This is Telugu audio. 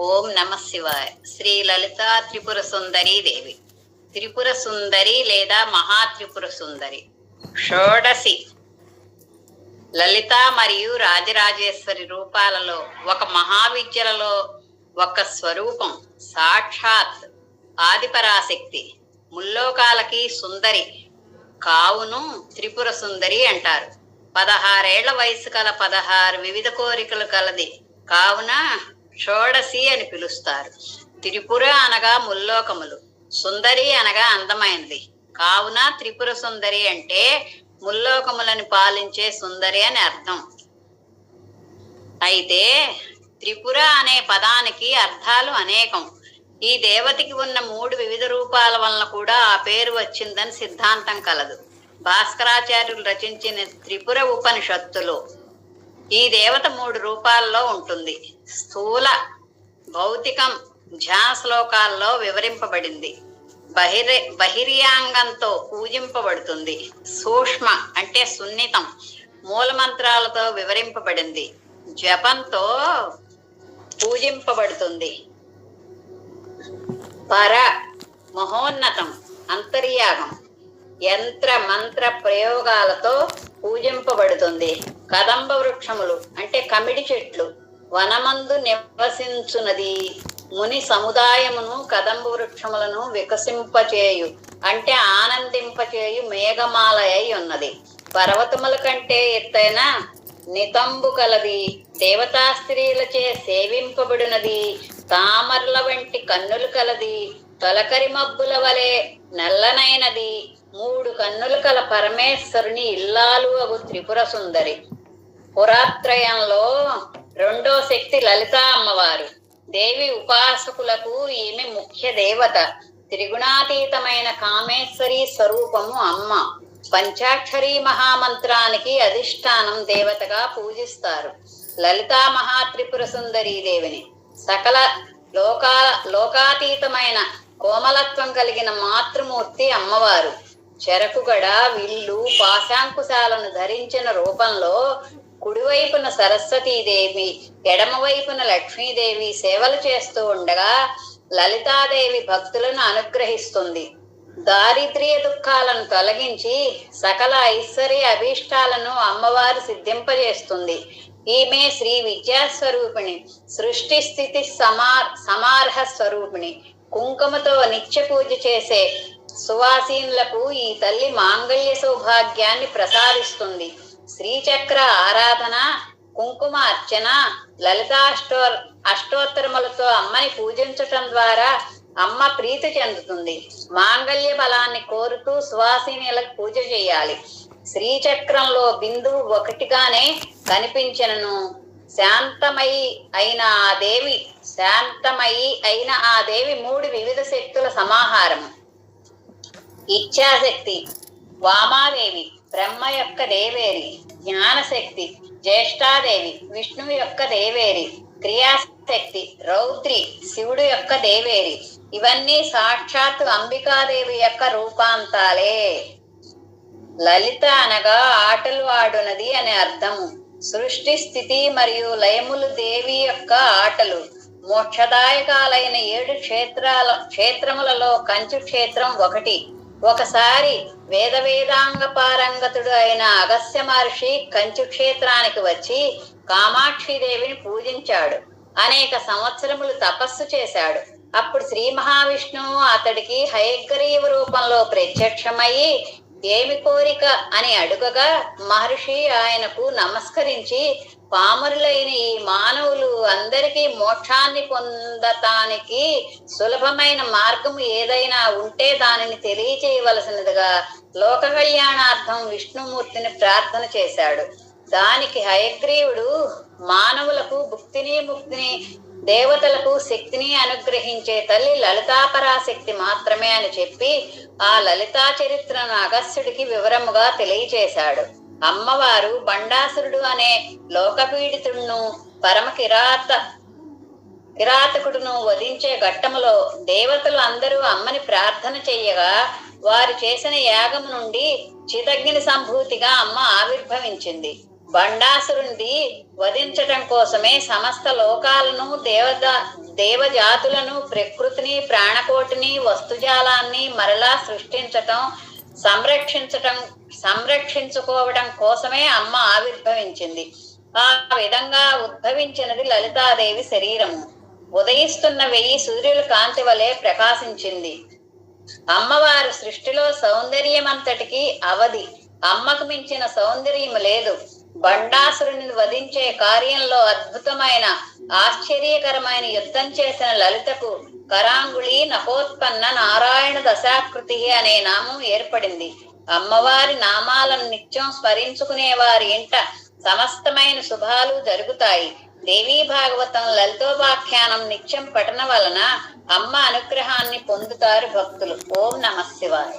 ఓం నమ శివాయ. శ్రీ లలితా త్రిపుర సుందరి దేవి. త్రిపుర సుందరి లేదా మహా త్రిపుర సుందరి. షోడసి లలిత మరియు రాజరాజేశ్వరి రూపాలలో ఒక మహావిద్యలలో ఒక స్వరూపం సాక్షాత్ ఆదిపరాశక్తి ముల్లోకాలకి సుందరి. కావును త్రిపుర సుందరి అంటారు. పదహారేళ్ళ వయసు కల పదహారు వివిధ కోరికలు కలది. కావున? షోడసి అని పిలుస్తారు. త్రిపుర అనగా ముల్లోకములు సుందరి అనగా అందమైనది. కావున త్రిపుర సుందరి అంటే ముల్లోకములను పాలించే సుందరి అని అర్థం. అయితే త్రిపుర అనే పదానికి అర్థాలు అనేకం. ఈ దేవతకి ఉన్న మూడు వివిధ రూపాల వలన కూడా ఆ పేరు వచ్చిందని సిద్ధాంతం కలదు. భాస్కరాచార్యులు రచించిన త్రిపుర ఉపనిషత్తులో ఈ దేవత మూడు రూపాల్లో ఉంటుంది. స్థూల భౌతికం ఝా శ్లోకాల్లో వివరింపబడింది. బహిర్ బహిర్యాంగంతో పూజింపబడుతుంది. సూక్ష్మ అంటే సున్నితం మూలమంత్రాలతో వివరింపబడింది. జపంతో పూజింపబడుతుంది. పర మహోన్నతం అంతర్యాగం యంత్ర మంత్ర ప్రయోగాలతో పూజింపబడుతుంది. కదంబ వృక్షములు అంటే కమిడి చెట్లు వనమందు నివసించునది. ముని సముదాయమును కదంబ వృక్షములను వికసింపచేయు అంటే ఆనందింపచేయు మేఘమాలయై ఉన్నది. పర్వతముల కంటే ఎత్తైన నితంబు కలది. దేవతా స్త్రీలచే సేవింపబడినది. తామర్ల వంటి కన్నులు కలది. తొలకరి మబ్బుల వలె నల్లనైనది. మూడు కన్నులు కల పరమేశ్వరుని ఇల్లాలు అగు త్రిపుర సుందరి. పురాత్రయంలో రెండో శక్తి లలితా అమ్మవారు. దేవి ఉపాసకులకు ఈమె ముఖ్య దేవత. త్రిగుణాతీతమైన కామేశ్వరి స్వరూపము అమ్మ. పంచాక్షరీ మహామంత్రానికి అధిష్టానం దేవతగా పూజిస్తారు. లలితా మహాత్రిపుర సుందరీ దేవిని. సకల లోకా లోకాతీతమైన కోమలత్వం కలిగిన మాతృమూర్తి అమ్మవారు. చెరకుగడ విల్లు పాశాంకుశాలను ధరించిన రూపంలో కుడివైపున సరస్వతీదేవి ఎడమవైపున లక్ష్మీదేవి సేవలు చేస్తూ ఉండగా లలితాదేవి భక్తులను అనుగ్రహిస్తుంది. దారిద్ర్య దుఃఖాలను తొలగించి సకల ఐశ్వర్య అభీష్టాలను అమ్మవారు సిద్ధింపజేస్తుంది. ఈమె శ్రీ విద్యాస్వరూపిణి సృష్టి స్థితి సమార్ సమార్హ స్వరూపిణి కుంకుమతో నిత్య పూజ చేసే సువాసీనులకు ఈ తల్లి మాంగళ్య సౌభాగ్యాన్ని ప్రసాదిస్తుంది. శ్రీచక్ర ఆరాధన కుంకుమ అర్చన లలితాష్టో అష్టోత్తరములతో అమ్మని పూజించటం ద్వారా అమ్మ ప్రీతి చెందుతుంది. మాంగళ్య బలాన్ని కోరుతూ సువాసినీలకు పూజ చేయాలి. శ్రీచక్రంలో బిందువు ఒకటిగానే కనిపించను శాంతమయి అయిన ఆ దేవి శాంతమయి అయిన ఆ దేవి మూడు వివిధ శక్తుల సమాహారం ఇచ్ఛాశక్తి వామాదేవి బ్రహ్మ యొక్క దేవేరి జ్ఞానశక్తి జ్యేష్ఠాదేవి విష్ణువు యొక్క దేవేరి క్రియాశక్తి రౌద్రి శివుడు యొక్క దేవేరి. ఇవన్నీ సాక్షాత్ అంబికాదేవి యొక్క రూపాంతాలే. లలిత అనగా ఆటలు ఆడునది అనే అర్థము. సృష్టి స్థితి మరియు లయములు దేవి యొక్క ఆటలు. మోక్షదాయకాలైన ఏడు క్షేత్రాల క్షేత్రములలో కంచు క్షేత్రం ఒకటి. ఒకసారి వేద వేదాంగ పారంగతుడు అయిన అగస్య మహర్షి కంచు క్షేత్రానికి వచ్చి కామాక్షి దేవిని పూజించాడు. అనేక సంవత్సరములు తపస్సు చేశాడు. అప్పుడు శ్రీ మహావిష్ణువు అతడికి హయగ్రీవ రూపంలో ప్రత్యక్షమయ్యి ఏమి కోరిక అని అడుగగా మహర్షి ఆయనకు నమస్కరించి పామరులైన ఈ మానవులు అందరికీ మోక్షాన్ని పొందటానికి సులభమైన మార్గం ఏదైనా ఉంటే దానిని తెలియచేయవలసినదిగా లోక కళ్యాణార్థం విష్ణుమూర్తిని ప్రార్థన చేశాడు. దానికి హయగ్రీవుడు మానవులకు భుక్తిని ముక్తిని దేవతలకు శక్తిని అనుగ్రహించే తల్లి లలితాపరాశక్తి మాత్రమే అని చెప్పి ఆ లలితా చరిత్రను అగస్త్యుడికి వివరముగా తెలియచేశాడు. అమ్మవారు బండాసురుడు అనే లోకపీడితుడును పరమ కిరాత కిరాతకుడును వధించే ఘట్టములో దేవతలు అందరూ అమ్మని ప్రార్థన చెయ్యగా వారు చేసిన యాగము నుండి చిదగ్ని సంభూతిగా అమ్మ ఆవిర్భవించింది. బండాసురుణ్ణి వధించటం కోసమే సమస్త లోకాలను దేవద దేవజాతులను ప్రకృతిని ప్రాణకోటిని వస్తుజాలాన్ని మరలా సృష్టించటం సంరక్షించటం సంరక్షించుకోవడం కోసమే అమ్మ ఆవిర్భవించింది. ఆ విధంగా ఉద్భవించినది లలితాదేవి శరీరము. ఉదయిస్తున్న వెయ్యి సూర్యుల కాంతి వలె ప్రకాశించింది. అమ్మవారు సృష్టిలో సౌందర్యమంతటికి అవధి. అమ్మకు మించిన సౌందర్యం లేదు. బండాసురుని వధించే కార్యంలో అద్భుతమైన ఆశ్చర్యకరమైన యుద్ధం చేసిన లలితకు కరాంగుళి నపోత్పన్న నారాయణ దశాకృతి అనే నామం ఏర్పడింది. అమ్మవారి నామాలను నిత్యం స్మరించుకునే వారి ఇంట సమస్తమైన శుభాలు జరుగుతాయి. దేవీ భాగవతం లలితోపాఖ్యానం నిత్యం పఠన వలన అమ్మ అనుగ్రహాన్ని పొందుతారు భక్తులు. ఓం నమ శివాయ.